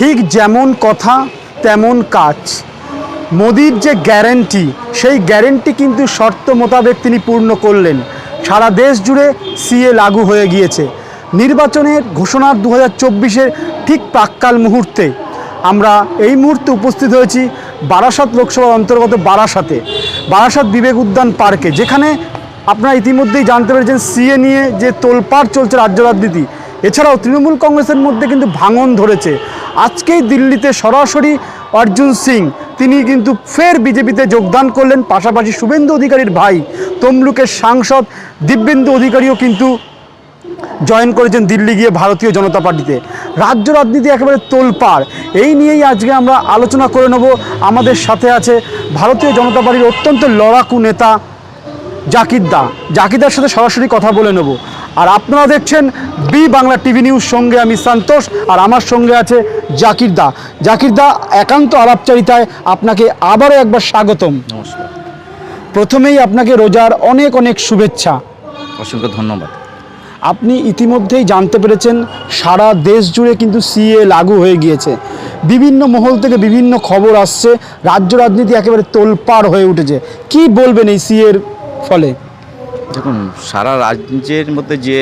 ঠিক যেমন কথা, তেমন কাজ। মোদির যে গ্যারেন্টি, সেই গ্যারেন্টি কিন্তু শর্ত মোতাবেক তিনি পূর্ণ করলেন। সারা দেশ জুড়ে সিএ লাগু হয়ে গিয়েছে। নির্বাচনের ঘোষণার দু হাজার ঠিক প্রাক্কাল মুহূর্তে আমরা এই মুহূর্তে উপস্থিত হয়েছি বারাসাত লোকসভার অন্তর্গত বারাসাতে, বারাসাত বিবেক উদ্যান পার্কে, যেখানে আপনারা ইতিমধ্যেই জানতে পেরেছেন সিএ নিয়ে যে তোলপাড় চলছে রাজ্য রাজনীতি। এছাড়াও তৃণমূল কংগ্রেসের মধ্যে কিন্তু ভাঙন ধরেছে। আজকেই দিল্লিতে সরাসরি অর্জুন সিং, তিনি কিন্তু ফের বিজেপিতে যোগদান করলেন, পাশাপাশি শুভেন্দু অধিকারীর ভাই তমলুকের সাংসদ দিব্যেন্দু অধিকারীও কিন্তু জয়েন করেছেন দিল্লি গিয়ে ভারতীয় জনতা পার্টিতে। রাজ্য রাজনীতি একেবারে তোলপাড়। এই নিয়েই আজকে আমরা আলোচনা করে নেব। আমাদের সাথে আছে ভারতীয় জনতা পার্টির অত্যন্ত লড়াকু নেতা জাকিরদা জাকিরদার সাথে সরাসরি কথা বলে নেব। আর আপনারা দেখছেন বি বাংলা টিভি নিউজ। সঙ্গে আমি সন্তোষ আর আমার সঙ্গে আছে জাকিরদা জাকিরদা একান্ত আলাপচারিতায় আপনাকে আবারও একবার স্বাগতম। নমস্কার। প্রথমেই আপনাকে রোজার অনেক অনেক শুভেচ্ছা। অসংখ্য ধন্যবাদ। আপনি ইতিমধ্যেই জানতে পেরেছেন সারা দেশ জুড়ে কিন্তু সিএ লাগু হয়ে গিয়েছে। বিভিন্ন মহল থেকে বিভিন্ন খবর আসছে রাজ্য রাজনীতি একেবারে তোলপাড় হয়ে উঠেছে। কি বলবেন এই সিএর ফলে? দেখুন, সারা রাজ্যের মধ্যে যে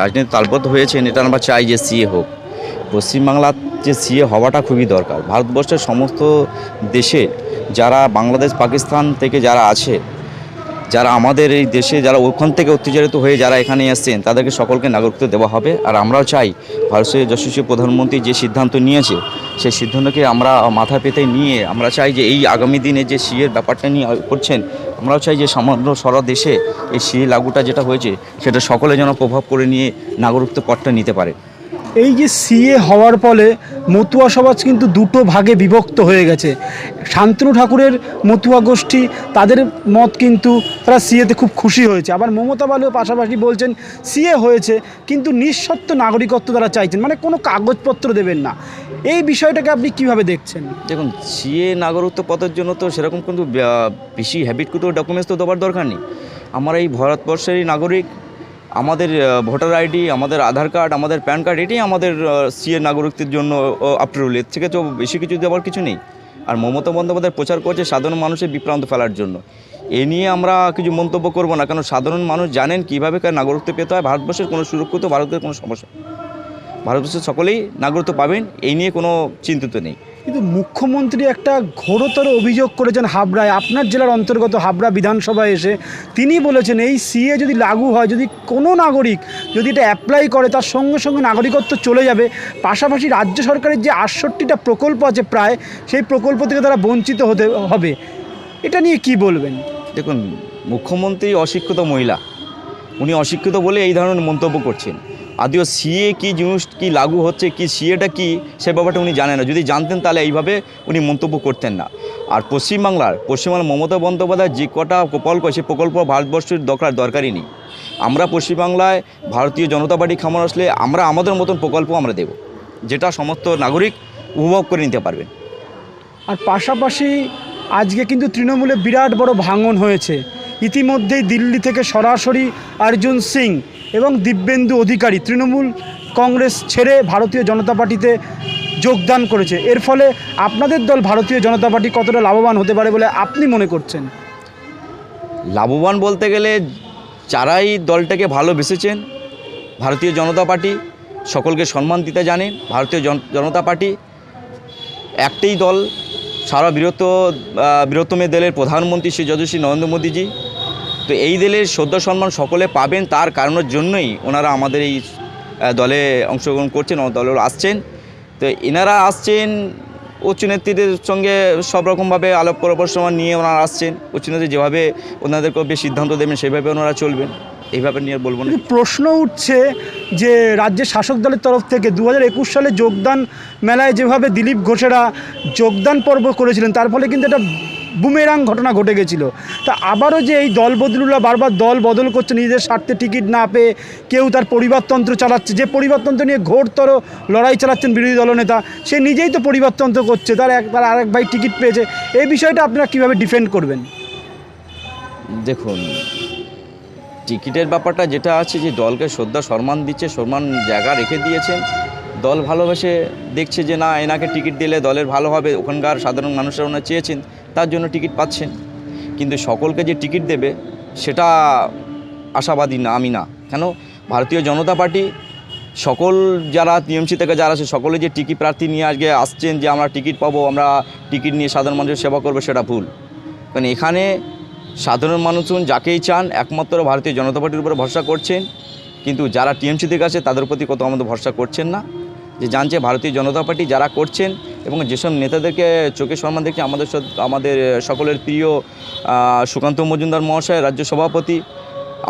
রাজনীতি তালবদ্ধ হয়েছেন এটা আমরা চাই যে সিএ হোক। পশ্চিমবাংলার যে সিএ হওয়াটা খুবই দরকার। ভারতবর্ষের সমস্ত দেশে যারা বাংলাদেশ, পাকিস্তান থেকে যারা আছে, যারা আমাদের এই দেশে, যারা ওখান থেকে অত্যাচারিত হয়ে যারা এখানে এসছেন, তাদেরকে সকলকে নাগরিকত্ব দেওয়া হবে। আর আমরাও চাই ভারতের যশস্বী প্রধানমন্ত্রী যে সিদ্ধান্ত নিয়েছে, সেই সিদ্ধান্তকে আমরা মাথা পেতে নিয়ে আমরা চাই যে এই আগামী দিনে যে সিএর ব্যাপারটা নিয়ে করছেন আমরাও চাই যে সামান্য সারা দেশে এই সিএ লাগুটা যেটা হয়েছে, সেটা সকলে যেন প্রভাব করে নিয়ে নাগরিকত্ব পথটা নিতে পারে। এই যে সিএ হওয়ার ফলে মতুয়া সমাজ কিন্তু দুটো ভাগে বিভক্ত হয়ে গেছে। শান্তনু ঠাকুরের মতুয়া গোষ্ঠী, তাদের মত কিন্তু তারা সিএতে খুব খুশি হয়েছে। আবার মমতা বালুও পাশাপাশি বলছেন, সিএ হয়েছে, কিন্তু নিঃশর্ত নাগরিকত্ব তারা চাইছেন। মানে কোনো কাগজপত্র দেবেন না। এই বিষয়টাকে আপনি কীভাবে দেখছেন? দেখুন, সিএ নাগরিকত্ব পদের জন্য তো সেরকম কিন্তু বেশি হ্যাবিট কোনো ডকুমেন্টস তো দেওয়ার দরকার নেই। আমরা এই ভারতবর্ষেরই নাগরিক আমাদের ভোটার আইডি, আমাদের আধার কার্ড, আমাদের প্যান কার্ড, এটাই আমাদের সিএ নাগরিকদের জন্য আফটার এর থেকে তো বেশি কিছু দেওয়ার কিছু নেই। আর মমতা বন্দ্যোপাধ্যায় প্রচার করছে সাধারণ মানুষের বিভ্রান্ত ফেলার জন্য। এ নিয়ে আমরা কিছু মন্তব্য করব না কারণ সাধারণ মানুষ জানেন কীভাবে নাগরিকত্ব পেতে হয়। ভারতবর্ষের কোনো সুরক্ষিত, ভারতের কোনো সমস্যা। ভারতবর্ষের সকলেই নাগরিকত্ব পাবেন এই নিয়ে কোনো চিন্তিত নেই। কিন্তু মুখ্যমন্ত্রী একটা ঘোরতর অভিযোগ করেছেন হাবড়ায়। আপনার জেলার অন্তর্গত হাবড়া বিধানসভায় এসে তিনি বলেছেন এই সিএ যদি লাগু হয় যদি কোনো নাগরিক যদি এটা অ্যাপ্লাই করে তার সঙ্গে সঙ্গে নাগরিকত্ব চলে যাবে। পাশাপাশি রাজ্য সরকারের যে আটষট্টিটা প্রকল্প আছে প্রায় সেই প্রকল্প থেকে তারা বঞ্চিত হতে হবে। এটা নিয়ে কি বলবেন? দেখুন মুখ্যমন্ত্রী অশিক্ষিত মহিলা। উনি অশিক্ষিত বলে এই ধরনের মন্তব্য করছেন। আদিও সিএ কি জিনিস কি লাগু হচ্ছে, কি সিএটা কি, সে ব্যাপারটা উনি জানেন না। যদি জানতেন তাহলে এইভাবে উনি মন্তব্য করতেন না। আর পশ্চিমবাংলার পশ্চিমবাংলার মমতা বন্দ্যোপাধ্যায় যে কটা প্রকল্প, সে প্রকল্প ভারতবর্ষের দরকার দরকারই নেই। আমরা পশ্চিমবাংলায় ভারতীয় জনতা পার্টি খামার আসলে আমরা আমাদের মতন প্রকল্প আমরা দেব, যেটা সমস্ত নাগরিক উপভোগ করে নিতে পারবেন। আর পাশাপাশি আজকে কিন্তু তৃণমূলে বিরাট বড় ভাঙন হয়েছে। ইতিমধ্যেই দিল্লি থেকে সরাসরি অর্জুন সিং এবং দিব্যেন্দু অধিকারী তৃণমূল কংগ্রেস ছেড়ে ভারতীয় জনতা পার্টিতে যোগদান করেছে। এর ফলে আপনাদের দল ভারতীয় জনতা পার্টি কতটা লাভবান হতে পারে বলে আপনি মনে করছেন? লাভবান বলতে গেলে যারাই দলটাকে ভালোবেসেছেন, ভারতীয় জনতা পার্টি সকলকে সম্মান দিতে জানেন, ভারতীয় জন- জনতা পার্টি একটাই দল, সারা বৃহত্ত বৃহত্তমের দলের প্রধানমন্ত্রী শ্রী যশস্বী নরেন্দ্র মোদীজি তো এই দলের শ্রদ্ধ সম্মান সকলে পাবেন, তার কারণের জন্যই ওনারা আমাদের এই দলে অংশগ্রহণ করছেন ও দলে আসছেন। তো এনারা আসছেন, উচ্চ নেতৃত্বের সঙ্গে সব রকমভাবে আলাপ পরামর্শ নিয়ে ওনারা আসছেন। উচ্চ নেতৃত্ব যেভাবে ওনাদেরকে বেশ সিদ্ধান্ত দেবেন, সেভাবে ওনারা চলবেন। এইভাবে নিয়ে বলব না। প্রশ্ন উঠছে যে রাজ্যের শাসক দলের তরফ থেকে দু হাজার একুশ সালে যোগদান মেলায় যেভাবে দিলীপ ঘোষেরা যোগদান পর্ব করেছিলেন, তার ফলে কিন্তু একটা বুমেরাং ঘটনা ঘটে গেছিল। তা আবারও যে এই দল বদলুলা বারবার দল বদল করছে, নিজেদের স্বার্থে টিকিট না পেয়ে কেউ তার পরিবারতন্ত্র চালাচ্ছে। যে পরিবারতন্ত্র নিয়ে ঘোরতর লড়াই চালাচ্ছেন বিরোধী দলনেতা, সে নিজেই তো পরিবারতন্ত্র করছে। তার এক তার আরেক ভাই টিকিট পেয়েছে। এই বিষয়টা আপনারা কীভাবে ডিফেন্ড করবেন? দেখুন, টিকিটের ব্যাপারটা যেটা আছে যে দলকে শ্রদ্ধা, সম্মান দিচ্ছে, সম্মান জায়গা রেখে দিয়েছেন। দল ভালোবেসে দেখছে যে না, এনাকে টিকিট দিলে দলের ভালো হবে, ওখানকার সাধারণ মানুষরা ওনারা চেয়েছেন, তার জন্য টিকিট পাচ্ছেন। কিন্তু সকলকে যে টিকিট দেবে, সেটা আশাবাদী না, আমি না। কেন? ভারতীয় জনতা পার্টি, সকল যারা টিএমসি থেকে যারা আছে, সকলে যে টিকিট প্রার্থী নিয়ে আজকে আসছেন যে আমরা টিকিট পাবো, আমরা টিকিট নিয়ে সাধারণ মানুষের সেবা করব, সেটা ভুল। কারণ এখানে সাধারণ মানুষজন যাকেই চান, একমাত্র ভারতীয় জনতা পার্টির উপরে ভরসা করছেন। কিন্তু যারা টিএমসি থেকে আছে, তাদের প্রতি কত আমাদের ভরসা করছেন না? যে জানছে ভারতীয় জনতা পার্টি যারা করছেন এবং যেসব নেতাদেরকে চোখে সম্মান দেখছে, আমাদের আমাদের সকলের প্রিয় সুকান্ত মজুমদার মহাশয়, রাজ্য সভাপতি,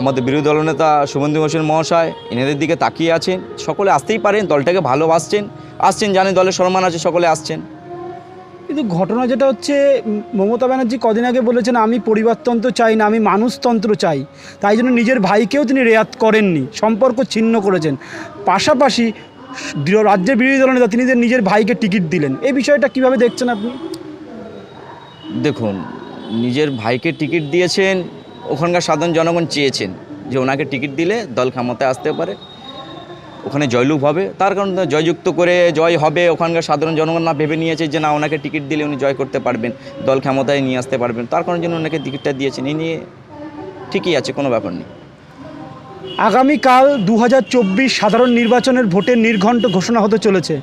আমাদের বিরোধী দলনেতা শুভেন্দু হোসেন মহাশয়, এনাদের দিকে তাকিয়ে আছেন। সকলে আসতেই পারেন, দলটাকে ভালোবাসছেন, আসছেন, জানেন দলের সম্মান আছে, সকলে আসছেন। কিন্তু ঘটনা যেটা হচ্ছে মমতা ব্যানার্জি কদিন আগে বলেছেন, আমি পরিবারতন্ত্র চাই না, আমি মানুষতন্ত্র চাই। তাই জন্য নিজের ভাইকেও তিনি রেয়াত করেননি, সম্পর্ক ছিন্ন করেছেন। পাশাপাশি রাজ্যের বিরোধী দলনেতা তিনি যে নিজের ভাইকে টিকিট দিলেন, এই বিষয়টা কীভাবে দেখছেন আপনি? দেখুন, নিজের ভাইকে টিকিট দিয়েছেন, ওখানকার সাধারণ জনগণ চেয়েছেন যে ওনাকে টিকিট দিলে দল ক্ষমতায় আসতে পারে, ওখানে জয়লুভ হবে। তার কারণ জয়যুক্ত করে জয় হবে, ওখানকার সাধারণ জনগণ না ভেবে নিয়েছে যে না, ওনাকে টিকিট দিলে উনি জয় করতে পারবেন, দল ক্ষমতায় নিয়ে আসতে পারবেন। তার কারণের জন্য ওনাকে টিকিটটা দিয়েছেন। এই নিয়ে ঠিকই আছে, কোনো ব্যাপার নেই। আগামীকাল দু হাজার চব্বিশ সাধারণ নির্বাচনের ভোটের নির্ঘণ্ট ঘোষণা হতে চলেছে।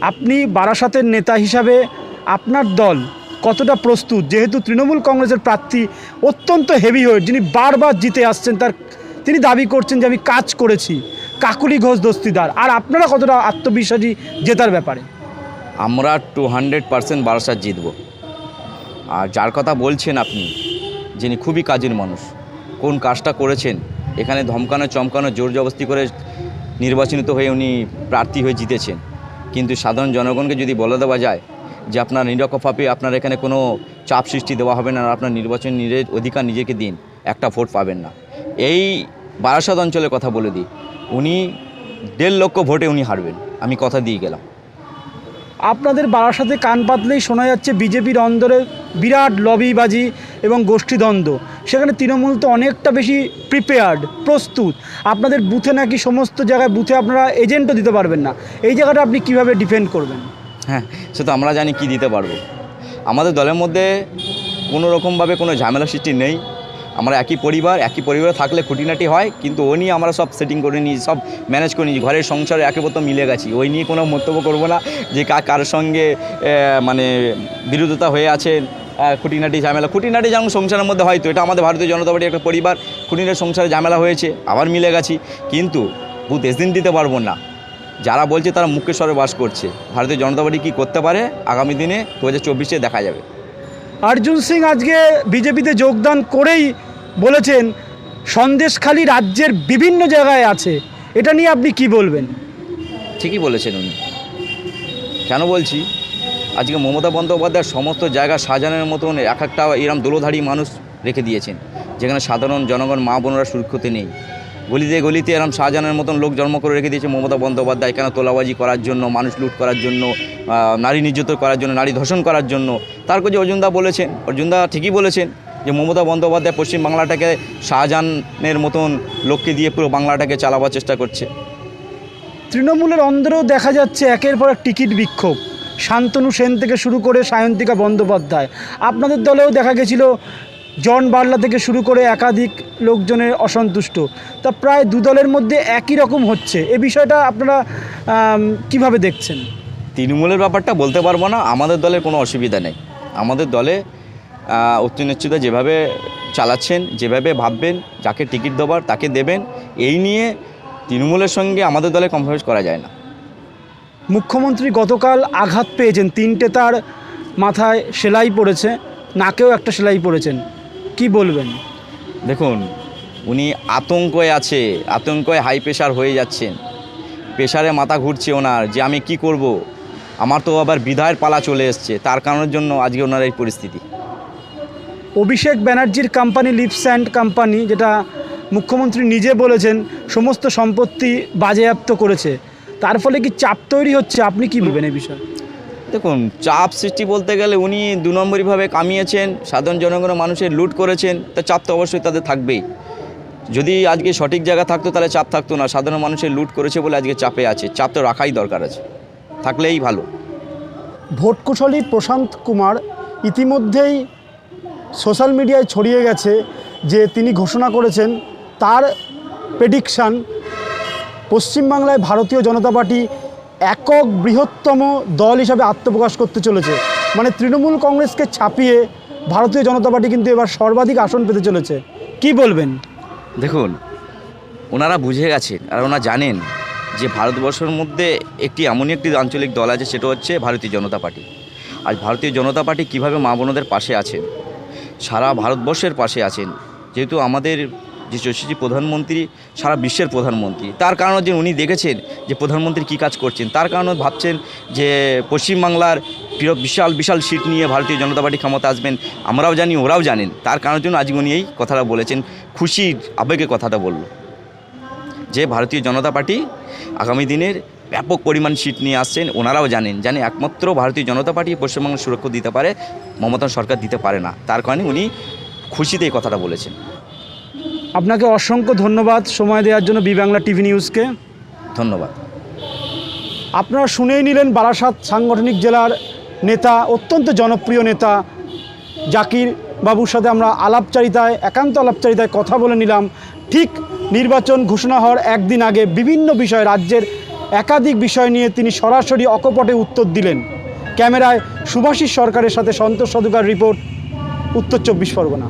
আপনি বারাসাতের নেতা হিসাবে আপনার দল কতটা প্রস্তুত? যেহেতু তৃণমূল কংগ্রেসের প্রার্থী অত্যন্ত হেভি হয়ে, যিনি বারবার জিতে আসছেন, তার তিনি দাবি করছেন যে আমি কাজ করেছি। কাকুলি ঘোষ দস্তিদার। আর আপনারা কতটা আত্মবিশ্বাসী জেতার ব্যাপারে? আমরা টু হান্ড্রেড পারসেন্ট বারাসাত জিতব। আর যার কথা বলছেন আপনি, যিনি খুবই কাজের মানুষ, কোন কাজটা করেছেন এখানে ধমকানো, চমকানো, জোর জবস্তি করে নির্বাচিত হয়ে উনি প্রার্থী হয়ে জিতেছেন। কিন্তু সাধারণ জনগণকে যদি বলে দেওয়া যায় যে আপনার নিরকফাপে আপনার এখানে কোনো চাপ সৃষ্টি দেওয়া হবে না আপনার নির্বাচন নিজের অধিকার নিজেকে দিন, একটা ভোট পাবেন না। এই বারাসাত অঞ্চলের কথা বলে দিই, উনি দেড় লক্ষ ভোটে উনি হারবেন, আমি কথা দিয়ে গেলাম। আপনাদের বারাসাতে কান পাতলেই শোনা যাচ্ছে বিজেপির অন্দরে বিরাট লবিবাজি এবং গোষ্ঠীদ্বন্দ্ব। সেখানে তৃণমূল তো অনেকটা বেশি প্রিপেয়ার্ড প্রস্তুত। আপনাদের বুথে নাকি সমস্ত জায়গায় বুথে আপনারা এজেন্টও দিতে পারবেন না। এই জায়গাটা আপনি কীভাবে ডিফেন্ড করবেন? হ্যাঁ সে তো আমরা জানি কি দিতে পারব। আমাদের দলের মধ্যে কোনো রকমভাবে কোনো ঝামেলা সৃষ্টি নেই। আমরা একই পরিবার, একই পরিবারে থাকলে খুঁটিনাটি হয়, কিন্তু ও নিয়ে আমরা সব সেটিং করে নিই সব ম্যানেজ করে নিই ঘরের সংসারে একে মতো মিলে গেছি। ওই নিয়ে কোনো মন্তব্য করব না যে কার সঙ্গে মানে বিরোধিতা হয়ে আছে। খুঁটিনাটি ঝামেলা। খুঁটিনাটি যেমন সংসারের মধ্যে হয়তো এটা আমাদের ভারতীয় জনতা পার্টির একটা পরিবার খুঁটিনাটি সংসারে ঝামেলা হয়েছে আবার মিলে গেছি। কিন্তু বুথ এসদিন দিতে পারব না। যারা বলছে তারা মুখের স্বরে বাস করছে। ভারতীয় জনতা পার্টি কী করতে পারে? আগামী দিনে দু হাজার চব্বিশে দেখা যাবে। অর্জুন সিং আজকে বিজেপিতে যোগদান করেই বলেছেন সন্দেশখালী রাজ্যের বিভিন্ন জায়গায় আছে। এটা নিয়ে আপনি কি বলবেন? ঠিকই বলেছেন উনি। কেন বলছি? আজকে মমতা বন্দ্যোপাধ্যায় সমস্ত জায়গা সাজানোর মতন এক একটা এরম দোলোধারী মানুষ রেখে দিয়েছেন, যেখানে সাধারণ জনগণ, মা বোনরা সুরক্ষিত নেই। গলিতে গলিতে এরম শাহজাহানের মতন লোক জন্ম করে রেখে দিয়েছে মমতা বন্দ্যোপাধ্যায়, কেন তোলাবাজি করার জন্য, মানুষ লুট করার জন্য নারী নির্যাতন করার জন্য, নারী ধর্ষণ করার জন্য। তার কাছে অর্জুনদা বলেছেন, অর্জুনদা ঠিকই বলেছেন যে মমতা বন্দ্যোপাধ্যায় পশ্চিম বাংলাটাকে শাহজাহানের মতন লোককে দিয়ে পুরো বাংলাটাকে চালাবার চেষ্টা করছে। তৃণমূলের অন্দরেও দেখা যাচ্ছে একের পর এক টিকিট বিক্ষোভ। শান্তনু সেন থেকে শুরু করে সায়ন্তিকা বন্দ্যোপাধ্যায়। আপনাদের দলেও দেখা গেছিল, জন বার্লা থেকে শুরু করে একাধিক লোকজনের অসন্তুষ্ট। তা প্রায় দু দলের মধ্যে একই রকম হচ্ছে। এ বিষয়টা আপনারা কীভাবে দেখছেন? তৃণমূলের ব্যাপারটা বলতে পারব না, আমাদের দলের কোনো অসুবিধা নেই। আমাদের দলে উত্তীর্ণচ্ছুতা যেভাবে চালাচ্ছেন, যেভাবে ভাববেন, যাকে টিকিট দেবার তাকে দেবেন, এই নিয়ে তৃণমূলের সঙ্গে আমাদের দলে কম্প্রোমাইজ করা যায় না। মুখ্যমন্ত্রী গতকাল আঘাত পেয়েছেন। তিনটে তার মাথায় সেলাই পড়েছে নাকেও একটা সেলাই পড়েছেন। কি বলবেন? দেখুন উনি আতঙ্কে আছে আতঙ্কে হাই প্রেশার হয়ে যাচ্ছেন। প্রেশারে মাথা ঘুরছে ওনার যে আমি কি করব? আমার তো আবার বিদায়ের পালা চলে এসছে তার কারণের জন্য আজকে ওনার এই পরিস্থিতি। অভিষেক ব্যানার্জির কোম্পানি লিপস অ্যান্ড কোম্পানি যেটা মুখ্যমন্ত্রী নিজে বলেছেন সমস্ত সম্পত্তি বাজেয়াপ্ত করেছে। তার ফলে কি চাপ তৈরি হচ্ছে? আপনি কি বলবেন এই বিষয়ে? দেখুন চাপ সৃষ্টি বলতে গেলে উনি দু নম্বরীভাবে কামিয়েছেন সাধারণ জনগণের মানুষের লুট করেছেন তা চাপ তো অবশ্যই তাদের থাকবেই। যদি আজকে সঠিক জায়গা থাকতো তাহলে চাপ থাকতো না। সাধারণ মানুষের লুট করেছে বলে আজকে চাপে আছে। চাপ তো রাখাই দরকার আছে। থাকলেই ভালো। ভোট কুশলী প্রশান্ত কুমার ইতিমধ্যেই সোশ্যাল মিডিয়ায় ছড়িয়ে গেছে যে তিনি ঘোষণা করেছেন তার প্রেডিকশান পশ্চিমবাংলায় ভারতীয় জনতা পার্টি একক বৃহত্তম দল হিসাবে আত্মপ্রকাশ করতে চলেছে। মানে তৃণমূল কংগ্রেসকে ছাপিয়ে ভারতীয় জনতা পার্টি কিন্তু এবার সর্বাধিক আসন পেতে চলেছে। কি বলবেন? দেখুন, ওনারা বুঝে গেছেন আর ওনারা জানেন যে ভারতবর্ষের মধ্যে একটি এমনই একটি আঞ্চলিক দল আছে, সেটা হচ্ছে ভারতীয় জনতা পার্টি। আজ ভারতীয় জনতা পার্টি কীভাবে মা বোনদের পাশে আছেন? সারা ভারতবর্ষের পাশে আছেন। যেহেতু আমাদের যে যশস্বী প্রধানমন্ত্রী, সারা বিশ্বের প্রধানমন্ত্রী। তার কারণ যে উনি দেখেছেন যে প্রধানমন্ত্রী কী কাজ করছেন। তার কারণে ভাবছেন যে পশ্চিমবাংলার বিশাল বিশাল সিট নিয়ে ভারতীয় জনতা পার্টি ক্ষমতা আসবেন। আমরাও জানি, ওরাও জানেন। তার কারণের জন্য আজকে উনি এই কথাটা বলেছেন। খুশির আবেগে কথাটা বলল যে ভারতীয় জনতা পার্টি আগামী দিনের ব্যাপক পরিমাণ সিট নিয়ে আসছেন, ওনারাও জানেন। জানে একমাত্র ভারতীয় জনতা পার্টি পশ্চিমবঙ্গের সুরক্ষা দিতে পারে, মমতা সরকার দিতে পারে না। তার কারণে উনি খুশিতে এই কথাটা বলেছেন। আপনাকে অসংখ্য ধন্যবাদ সময় দেওয়ার জন্য বি বাংলা টিভি নিউজকে। ধন্যবাদ। আপনারা শুনেই নিলেন বারাসাত সাংগঠনিক জেলার নেতা অত্যন্ত জনপ্রিয় নেতা জাকির বাবুর সাথে আমরা আলাপচারিতায় একান্ত আলাপচারিতায় কথা বলে নিলাম। ঠিক নির্বাচন ঘোষণা হওয়ার একদিন আগে বিভিন্ন বিষয় রাজ্যের একাধিক বিষয় নিয়ে তিনি সরাসরি অকপটে উত্তর দিলেন। ক্যামেরায় সুভাষিস সরকারের সাথে সন্তোষ সদুকার রিপোর্ট উত্তর চব্বিশ পরগনা।